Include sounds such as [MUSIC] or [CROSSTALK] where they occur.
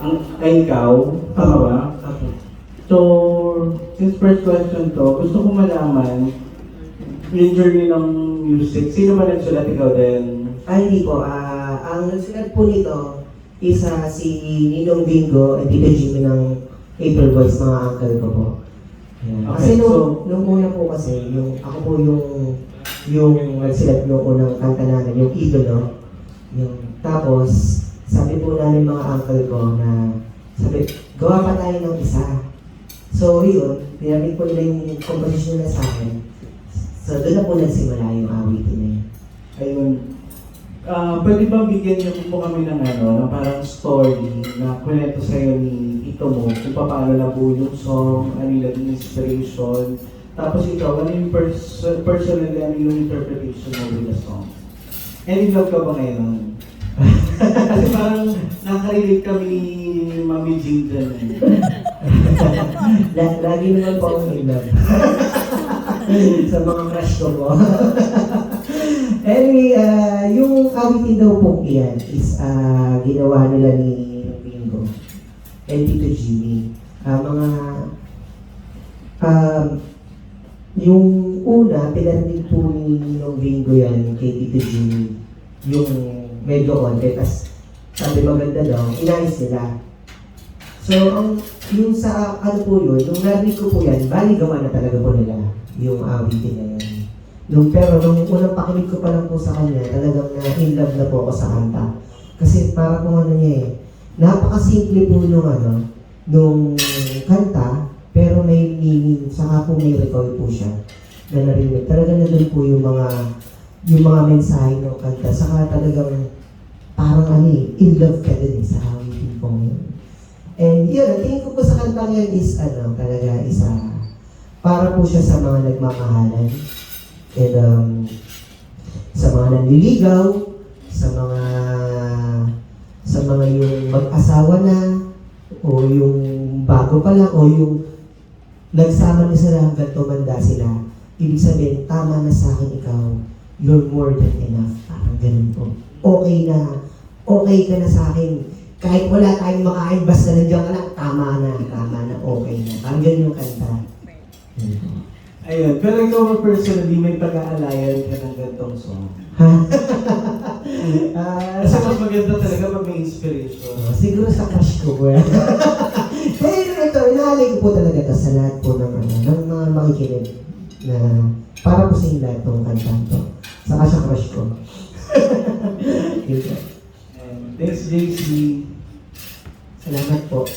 ang, ikaw, tama ba? So, since first question to, gusto ko malaman yung journey ng music. Sino ba nagsulat ikaw din? Ay, hindi po. Ah, ang nagsulat po nito, isa si Ninong Bingo at Tito Jimmy ng April Boys, mga uncle ko po. Yan. Okay, kasi nung, so- nung una po kasi, yung, ako po yung yung nagsulat nung unang kanta namin, yung idolo. Yung, tapos, sabi po namin mga uncle ko na, sabi, gawa pa tayo ng isa. So, yun, pinamit po nila yung composition nila sa akin. So, doon na po nagsimula yung awitin na yun. Ayun. Ah, pwede ba bigyan niyo po kami ng ano, na parang story na kwento sa'yo ni Ito mo kung paano nabuo yung song, ano yung inspiration, tapos ikaw, ano yung pers personally, ano yung interpretation mo with the song? And in love ka ba ngayon? Kasi parang nakarelate kami ni Mami Jing dyan eh. La- lagi naman po akong in love. [LAUGHS] sa mga crush ko po. [LAUGHS] anyway, ah, yung awitin daw po yan is ah, ginawa nila ni Bingo and Tito Jimmy. Ah, mga um, yung una, pinarinig po ni Bingo yan kay Tito Jimmy. Yung medyo onte, tas sabi maganda daw, inayos nila. So, ang, yung sa, ano po yun, nung narinig ko po yan, bali gawa na talaga po nila yung awitin na yan. Nung, pero nung unang pakinig ko pa lang po sa kanya, talagang na in love na po ako sa kanta. Kasi para po ano niya eh, napakasimple po nung ano, nung kanta, pero may meaning, saka po may recall po siya na narinig. Talaga na doon po yung mga, yung mga mensahe ng kanta, saka talagang parang ano eh, in love ka din eh, sa awitin po yun. And yun, ang tingin ko po sa kantang yan is ano, talaga isa, para po siya sa mga nagmamahalan. And um, sa mga nanliligaw, sa mga sa mga yung mag-asawa na, o yung bago pa lang, o yung nagsama na sila hanggang tumanda sila. Ibig sabihin, tama na sa akin ikaw, you're more than enough. Parang ganun po. Okay na, okay ka na sa akin. Kahit wala tayong makain, basta nandiyan ka lang, tama na, tama na, okay na. Parang ganun yung kanta. Ayun, pero ikaw ba personally, may pag-aalayan ka ng gantong song? Ha? [LAUGHS] Ah, Kasi mas maganda talaga pag may inspiration. Uh, siguro sa crush ko po yan. [LAUGHS] Pero ito, inaalay ko po talaga ito sa lahat po ng, ano, ng mga makikinig na para po sa inyo lahat ng kanta to. Saka sa crush ko. [LAUGHS] Thanks, JC. Salamat po.